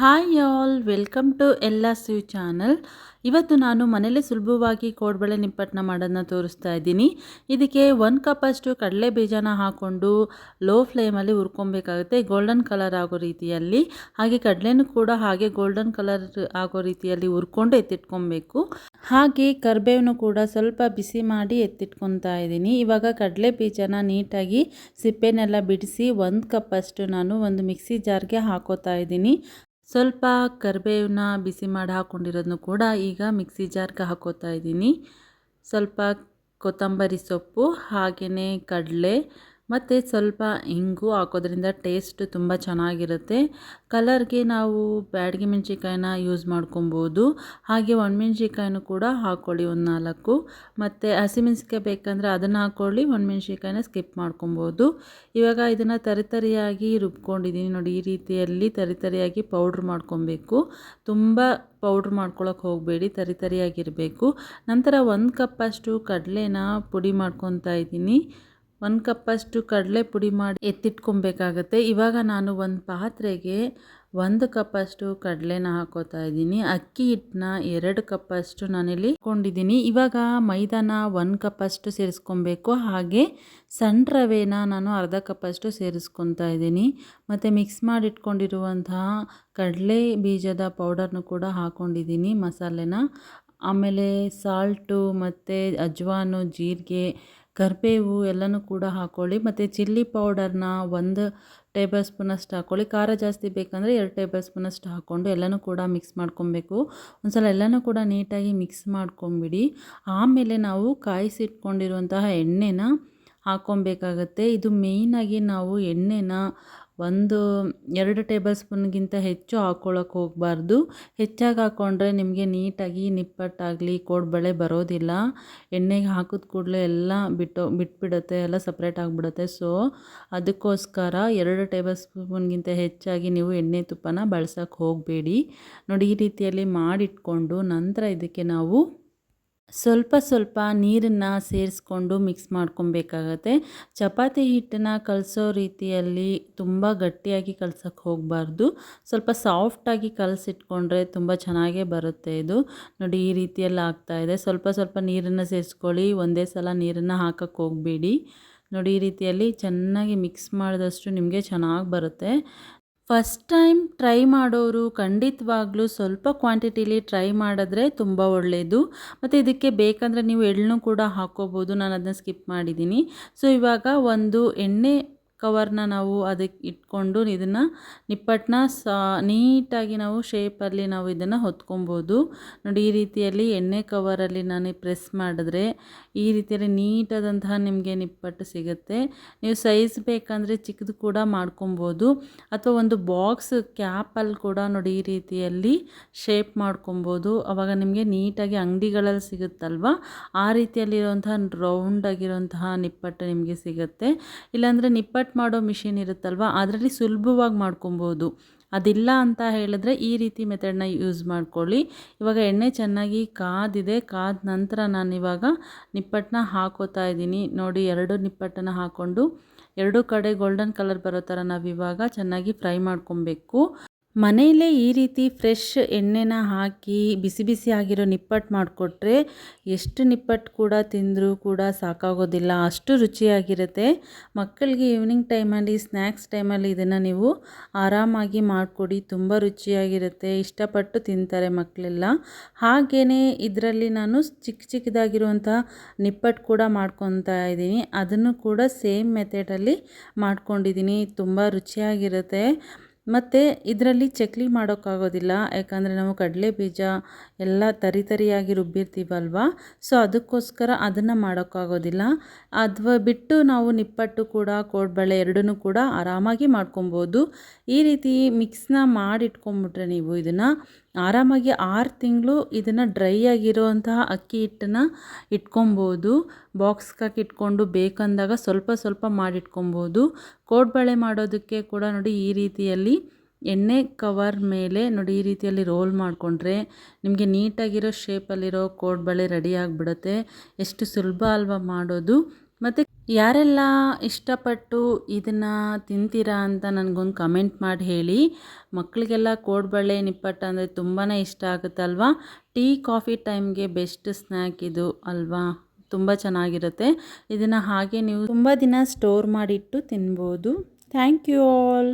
Hi all, welcome to ಎಲ್ಲ ಸ್ಯೂ channel. ಇವತ್ತು ನಾನು ಮನೇಲಿ ಸುಲಭವಾಗಿ ಕೋಡ್ಬಳೆ ನಿಪ್ಪಟ್ಟನ್ನ ಮಾಡೋದನ್ನ ತೋರಿಸ್ತಾ ಇದ್ದೀನಿ. ಇದಕ್ಕೆ ಒಂದು ಕಪ್ಪಷ್ಟು ಕಡಲೆ ಬೀಜನ ಹಾಕ್ಕೊಂಡು ಲೋ ಫ್ಲೇಮಲ್ಲಿ ಹುರ್ಕೊಬೇಕಾಗುತ್ತೆ. ಗೋಲ್ಡನ್ ಕಲರ್ ಆಗೋ ರೀತಿಯಲ್ಲಿ. ಹಾಗೆ ಕಡಲೆನೂ ಕೂಡ ಹಾಗೆ ಗೋಲ್ಡನ್ ಕಲರ್ ಆಗೋ ರೀತಿಯಲ್ಲಿ ಹುರ್ಕೊಂಡು ಎತ್ತಿಟ್ಕೊಬೇಕು. ಹಾಗೆ ಕರ್ಬೇವನು ಕೂಡ ಸ್ವಲ್ಪ ಬಿಸಿ ಮಾಡಿ ಎತ್ತಿಟ್ಕೊತಾ ಇದ್ದೀನಿ. ಇವಾಗ ಕಡಲೆ ಬೀಜನ ನೀಟಾಗಿ ಸಿಪ್ಪೆನೆಲ್ಲ ಬಿಡಿಸಿ ಒಂದು ಕಪ್ಪಷ್ಟು ನಾನು ಒಂದು ಮಿಕ್ಸಿ ಜಾರ್ಗೆ ಹಾಕೋತಾ ಇದ್ದೀನಿ. ಸ್ವಲ್ಪ ಕರಿಬೇವನ್ನ ಬಿಸಿ ಮಾಡಿ ಹಾಕ್ಕೊಂಡಿರೋದನ್ನು ಕೂಡ ಈಗ ಮಿಕ್ಸಿ ಜಾರ್ಗೆ ಹಾಕೋತಾ ಇದ್ದೀನಿ. ಸ್ವಲ್ಪ ಕೊತ್ತಂಬರಿ ಸೊಪ್ಪು, ಹಾಗೆಯೇ ಕಡಲೆ ಮತ್ತು ಸ್ವಲ್ಪ ಇಂಗು ಹಾಕೋದ್ರಿಂದ ಟೇಸ್ಟ್ ತುಂಬ ಚೆನ್ನಾಗಿರುತ್ತೆ. ಕಲರ್ಗೆ ನಾವು ಬ್ಯಾಡಗಿ ಮೆಣಸಿನ್ಕಾಯಿನ ಯೂಸ್ ಮಾಡ್ಕೊಬೋದು. ಹಾಗೆ ಒಣಮೆಣ್ಸಿಕಾಯಿನೂ ಕೂಡ ಹಾಕ್ಕೊಳ್ಳಿ ಒಂದು ನಾಲ್ಕು. ಮತ್ತು ಹಸಿಮೆಣ್ಸಿಕಾಯಿ ಬೇಕಂದರೆ ಅದನ್ನು ಹಾಕ್ಕೊಳ್ಳಿ ಒಣಮೆಣ್ಸಿಕಾಯಿನ ಸ್ಕಿಪ್ ಮಾಡ್ಕೊಬೋದು. ಇವಾಗ ಇದನ್ನು ತರಿತರಿಯಾಗಿ ರುಬ್ಕೊಂಡಿದ್ದೀನಿ ನೋಡಿ, ಈ ರೀತಿಯಲ್ಲಿ ತರಿತರಿಯಾಗಿ ಪೌಡ್ರ್ ಮಾಡ್ಕೊಬೇಕು. ತುಂಬ ಪೌಡ್ರ್ ಮಾಡ್ಕೊಳಕ್ಕೆ ಹೋಗಬೇಡಿ ತರಿತರಿಯಾಗಿರಬೇಕು ನಂತರ ಒಂದು ಕಪ್ಪಷ್ಟು ಕಡಲೆನ ಪುಡಿ ಮಾಡ್ಕೊತಾ ಇದ್ದೀನಿ. ಒಂದು ಕಪ್ಪಷ್ಟು ಕಡಲೆ ಪುಡಿ ಮಾಡಿ ಎತ್ತಿಟ್ಕೊಬೇಕಾಗತ್ತೆ. ಇವಾಗ ನಾನು ಒಂದು ಪಾತ್ರೆಗೆ ಒಂದು ಕಪ್ಪಷ್ಟು ಕಡಲೆನ ಹಾಕೋತಾ ಇದ್ದೀನಿ. ಅಕ್ಕಿ ಹಿಟ್ಟನ್ನ ಎರಡು ಕಪ್ಪಷ್ಟು ನಾನಿಲ್ಲಿ ಕೊಂಡಿದ್ದೀನಿ ಇವಾಗ ಮೈದಾನ ಒಂದು ಕಪ್ಪಷ್ಟು ಸೇರಿಸ್ಕೊಬೇಕು. ಹಾಗೆ ಸಣ್ಣ ರವೆನ ನಾನು ಅರ್ಧ ಕಪ್ಪಷ್ಟು ಸೇರಿಸ್ಕೊತಾ ಇದ್ದೀನಿ. ಮತ್ತು ಮಿಕ್ಸ್ ಮಾಡಿಟ್ಕೊಂಡಿರುವಂತಹ ಕಡಲೆ ಬೀಜದ ಪೌಡರ್ನು ಕೂಡ ಹಾಕ್ಕೊಂಡಿದ್ದೀನಿ ಮಸಾಲೆನ. ಆಮೇಲೆ ಸಾಲ್ಟು ಮತ್ತು ಅಜ್ವಾನು, ಜೀರಿಗೆ ಕರಿಬೇವು ಎಲ್ಲನೂ ಕೂಡ ಹಾಕ್ಕೊಳ್ಳಿ ಮತ್ತು ಚಿಲ್ಲಿ ಪೌಡರ್ನ ಒಂದು ಟೇಬಲ್ ಸ್ಪೂನಷ್ಟು ಹಾಕ್ಕೊಳ್ಳಿ ಖಾರ ಜಾಸ್ತಿ ಬೇಕಂದರೆ ಎರಡು ಟೇಬಲ್ ಸ್ಪೂನಷ್ಟು ಹಾಕ್ಕೊಂಡು ಎಲ್ಲನೂ ಕೂಡ ಮಿಕ್ಸ್ ಮಾಡ್ಕೊಬೇಕು. ಒಂದು ಸಲ ಎಲ್ಲನೂ ಕೂಡ ನೀಟಾಗಿ ಮಿಕ್ಸ್ ಮಾಡ್ಕೊಂಬಿಡಿ. ಆಮೇಲೆ ನಾವು ಕಾಯಿಸಿಟ್ಕೊಂಡಿರುವಂತಹ ಎಣ್ಣೆನ ಹಾಕ್ಕೊಬೇಕಾಗತ್ತೆ ಇದು ಮೇಯ್ನಾಗಿ ನಾವು ಎಣ್ಣೆನ ಒಂದು ಎರಡು ಟೇಬಲ್ ಸ್ಪೂನ್ಗಿಂತ ಹೆಚ್ಚು ಹಾಕ್ಕೊಳ್ಳೋಕೆ ಹೋಗಬಾರ್ದು. ಹೆಚ್ಚಾಗಿ ಹಾಕ್ಕೊಂಡ್ರೆ ನಿಮಗೆ ನೀಟಾಗಿ ನಿಪ್ಪಟ್ಟಾಗಲಿ ಕೋಡ್ಬಳೆ ಬರೋದಿಲ್ಲ. ಎಣ್ಣೆಗೆ ಹಾಕಿದ ಕೂಡಲೇ ಎಲ್ಲ ಬಿಟ್ಟು ಬಿಟ್ಬಿಡುತ್ತೆ, ಎಲ್ಲ ಸಪ್ರೇಟ್ ಆಗಿಬಿಡುತ್ತೆ. ಸೊ, ಅದಕ್ಕೋಸ್ಕರ ಎರಡು ಟೇಬಲ್ ಸ್ಪೂನ್ಗಿಂತ ಹೆಚ್ಚಾಗಿ ನೀವು ಎಣ್ಣೆ ತುಪ್ಪನ ಬಳಸೋಕೆ ಹೋಗಬೇಡಿ. ನೋಡಿ ಈ ರೀತಿಯಲ್ಲಿ ಮಾಡಿಟ್ಕೊಂಡು ನಂತರ ಇದಕ್ಕೆ ನಾವು ಸ್ವಲ್ಪ ಸ್ವಲ್ಪ ನೀರನ್ನು ಸೇರಿಸ್ಕೊಂಡು ಮಿಕ್ಸ್ ಮಾಡ್ಕೊಬೇಕಾಗತ್ತೆ. ಚಪಾತಿ ಹಿಟ್ಟನ್ನು ಕಲಸೋ ರೀತಿಯಲ್ಲಿ ತುಂಬ ಗಟ್ಟಿಯಾಗಿ ಕಲ್ಸೋಕ್ಕೆ ಹೋಗಬಾರ್ದು. ಸ್ವಲ್ಪ ಸಾಫ್ಟಾಗಿ ಕಲಸಿಟ್ಕೊಂಡ್ರೆ ತುಂಬ ಚೆನ್ನಾಗೇ ಬರುತ್ತೆ ಇದು. ನೋಡಿ, ಈ ರೀತಿಯಲ್ಲಿ ಆಗ್ತಾಯಿದೆ ಸ್ವಲ್ಪ ಸ್ವಲ್ಪ ನೀರನ್ನು ಸೇರಿಸ್ಕೊಳ್ಳಿ. ಒಂದೇ ಸಲ ನೀರನ್ನು ಹಾಕೋಕ್ಕೆ ಹೋಗಬೇಡಿ. ನೋಡಿ, ಈ ರೀತಿಯಲ್ಲಿ ಚೆನ್ನಾಗಿ ಮಿಕ್ಸ್ ಮಾಡಿದಷ್ಟು ನಿಮಗೆ ಚೆನ್ನಾಗಿ ಬರುತ್ತೆ. ಫಸ್ಟ್ ಟೈಮ್ ಟ್ರೈ ಮಾಡೋರು ಖಂಡಿತವಾಗ್ಲೂ ಸ್ವಲ್ಪ ಕ್ವಾಂಟಿಟಿಲಿ ಟ್ರೈ ಮಾಡಿದ್ರೆ ತುಂಬ ಒಳ್ಳೆಯದು ಮತ್ತು ಇದಕ್ಕೆ ಬೇಕಂದರೆ ನೀವು ಎಳ್ಳನ್ನು ಕೂಡ ಹಾಕ್ಕೋಬೋದು. ನಾನು ಅದನ್ನ ಸ್ಕಿಪ್ ಮಾಡಿದ್ದೀನಿ. ಸೊ ಇವಾಗ ಒಂದು ಎಣ್ಣೆ ಕವರ್ನ ನಾವು ಅದಕ್ಕೆ ಇಟ್ಕೊಂಡು ಇದನ್ನು ನಿಪ್ಪಟ್ಟನ್ನ ಸಾ, ನೀಟಾಗಿ ನಾವು ಶೇಪಲ್ಲಿ ನಾವು ಇದನ್ನು ಹೊತ್ಕೊಬೋದು. ನೋಡಿ, ಈ ರೀತಿಯಲ್ಲಿ ಎಣ್ಣೆ ಕವರಲ್ಲಿ ನಾನು ಪ್ರೆಸ್ ಮಾಡಿದ್ರೆ ಈ ರೀತಿಯಲ್ಲಿ ನೀಟಾದಂತಹ ನಿಮಗೆ ನಿಪ್ಪಟ್ಟು ಸಿಗುತ್ತೆ. ನೀವು ಸೈಜ್ ಬೇಕಂದರೆ ಚಿಕ್ಕದು ಕೂಡ ಮಾಡ್ಕೊಬೋದು. ಅಥವಾ ಒಂದು ಬಾಕ್ಸ್ ಕ್ಯಾಪಲ್ಲಿ ಕೂಡ ನೋಡಿ ಈ ರೀತಿಯಲ್ಲಿ ಶೇಪ್ ಮಾಡ್ಕೊಬೋದು. ಆವಾಗ ನಿಮಗೆ ನೀಟಾಗಿ ಅಂಗಡಿಗಳಲ್ಲಿ ಸಿಗುತ್ತಲ್ವ? ಆ ರೀತಿಯಲ್ಲಿರುವಂತಹ ರೌಂಡ್ ಆಗಿರುವಂತಹ ನಿಪ್ಪಟ್ಟು ನಿಮಗೆ ಸಿಗುತ್ತೆ. ಇಲ್ಲಾಂದರೆ ನಿಪ್ಪಟ್ಟು ಮಾಡೋ ಮಿಷಿನ್ ಇರುತ್ತಲ್ವ? ಅದರಲ್ಲಿ ಸುಲಭವಾಗಿ ಮಾಡ್ಕೊಬೋದು. ಅದಿಲ್ಲ ಅಂತ ಹೇಳಿದ್ರೆ ಈ ರೀತಿ ಮೆಥಡ್ನ ಯೂಸ್ ಮಾಡ್ಕೊಳ್ಳಿ. ಇವಾಗ ಎಣ್ಣೆ ಚೆನ್ನಾಗಿ ಕಾದಿದೆ, ಕಾದ ನಂತರ ನಾನು ಇವಾಗ ನಿಪ್ಪಟ್ಟನ್ನ ಹಾಕೋತಾ ಇದ್ದೀನಿ. ನೋಡಿ, ಎರಡು ನಿಪ್ಪಟ್ಟನ್ನು ಹಾಕ್ಕೊಂಡು ಎರಡು ಕಡೆ ಗೋಲ್ಡನ್ ಕಲರ್ ಬರೋ ಥರ ನಾವು ಇವಾಗ ಚೆನ್ನಾಗಿ ಫ್ರೈ ಮಾಡ್ಕೊಬೇಕು. ಮನೆಯಲ್ಲೇ ಈ ರೀತಿ ಫ್ರೆಶ್ ಎಣ್ಣೆನ ಹಾಕಿ ಬಿಸಿ ಬಿಸಿ ಆಗಿರೋ ನಿಪ್ಪಟ್ಟು ಮಾಡಿಕೊಟ್ರೆ ಎಷ್ಟು ನಿಪ್ಪಟ್ಟು ಕೂಡ ತಿಂದರೂ ಕೂಡ ಸಾಕಾಗೋದಿಲ್ಲ, ಅಷ್ಟು ರುಚಿಯಾಗಿರುತ್ತೆ. ಮಕ್ಕಳಿಗೆ ಈವ್ನಿಂಗ್ ಟೈಮಲ್ಲಿ ಸ್ನ್ಯಾಕ್ಸ್ ಟೈಮಲ್ಲಿ ಇದನ್ನು ನೀವು ಆರಾಮಾಗಿ ಮಾಡಿಕೊಡಿ, ತುಂಬ ರುಚಿಯಾಗಿರುತ್ತೆ, ಇಷ್ಟಪಟ್ಟು ತಿಂತಾರೆ ಮಕ್ಕಳೆಲ್ಲ. ಹಾಗೇ ಇದರಲ್ಲಿ ನಾನು ಚಿಕ್ಕ ಚಿಕ್ಕದಾಗಿರುವಂಥ ನಿಪ್ಪಟ್ಟು ಕೂಡ ಮಾಡ್ಕೊತಾ ಇದ್ದೀನಿ. ಅದನ್ನು ಕೂಡ ಸೇಮ್ ಮೆಥಡಲ್ಲಿ ಮಾಡ್ಕೊಂಡಿದ್ದೀನಿ, ತುಂಬ ರುಚಿಯಾಗಿರುತ್ತೆ. ಮತ್ತು ಇದರಲ್ಲಿ ಚಕ್ಲಿ ಮಾಡೋಕ್ಕಾಗೋದಿಲ್ಲ. ಯಾಕಂದರೆ ನಾವು ಕಡಲೆ ಬೀಜ ಎಲ್ಲ ತರಿ ತರಿಯಾಗಿ ರುಬ್ಬಿರ್ತೀವಲ್ವ? ಸೊ, ಅದಕ್ಕೋಸ್ಕರ ಅದನ್ನು ಮಾಡೋಕ್ಕಾಗೋದಿಲ್ಲ. ಅಥವಾ ಬಿಟ್ಟು ನಾವು ನಿಪ್ಪಟ್ಟು ಕೂಡ, ಕೋಡ್ಬಳೆ ಎರಡನ್ನೂ ಕೂಡ ಆರಾಮಾಗಿ ಮಾಡ್ಕೊಬೋದು. ಈ ರೀತಿ ಮಿಕ್ಸ್ನ ಮಾಡಿಟ್ಕೊಂಬಿಟ್ರೆ ನೀವು ಇದನ್ನು ಆರಾಮಾಗಿ ಆರು ತಿಂಗಳು ಇದನ್ನು ಡ್ರೈ ಆಗಿರುವಂತಹ ಅಕ್ಕಿ ಹಿಟ್ಟನ್ನು ಇಟ್ಕೊಬೋದು. ಬಾಕ್ಸ್ ಹಾಕಿ ಇಟ್ಕೊಂಡು ಬೇಕಂದಾಗ ಸ್ವಲ್ಪ ಸ್ವಲ್ಪ ಮಾಡಿಟ್ಕೊಬೋದು. ಕೋಡ್ಬಳೆ ಮಾಡೋದಕ್ಕೆ ಕೂಡ ನೋಡಿ ಈ ರೀತಿಯಲ್ಲಿ ಎಣ್ಣೆ ಕವರ್ ಮೇಲೆ ನೋಡಿ ಈ ರೀತಿಯಲ್ಲಿ ರೋಲ್ ಮಾಡಿಕೊಂಡ್ರೆ ನಿಮಗೆ ನೀಟಾಗಿರೋ ಶೇಪಲ್ಲಿರೋ ಕೋಡ್ಬಳೆ ರೆಡಿ ಆಗಿಬಿಡುತ್ತೆ. ಎಷ್ಟು ಸುಲಭ ಅಲ್ವಾ ಮಾಡೋದು. ಮತ್ತು ಯಾರೆಲ್ಲ ಇಷ್ಟಪಟ್ಟು ಇದನ್ನು ತಿಂತೀರಾ ಅಂತ ನನಗೊಂದು ಕಮೆಂಟ್ ಮಾಡಿ ಹೇಳಿ. ಮಕ್ಕಳಿಗೆಲ್ಲ ಕೋಡ್ಬಳೆ ನಿಪ್ಪಟ್ಟು ಅಂದರೆ ತುಂಬಾ ಇಷ್ಟ ಆಗುತ್ತಲ್ವಾ? ಟೀ, ಕಾಫಿ ಟೈಮ್ಗೆ ಬೆಸ್ಟ್ ಸ್ನ್ಯಾಕ್ ಇದು ಅಲ್ವಾ? ತುಂಬ ಚೆನ್ನಾಗಿರುತ್ತೆ. ಇದನ್ನು ಹಾಗೆ ನೀವು ತುಂಬ ದಿನ ಸ್ಟೋರ್ ಮಾಡಿಟ್ಟು ತಿನ್ಬೋದು. Thank you all.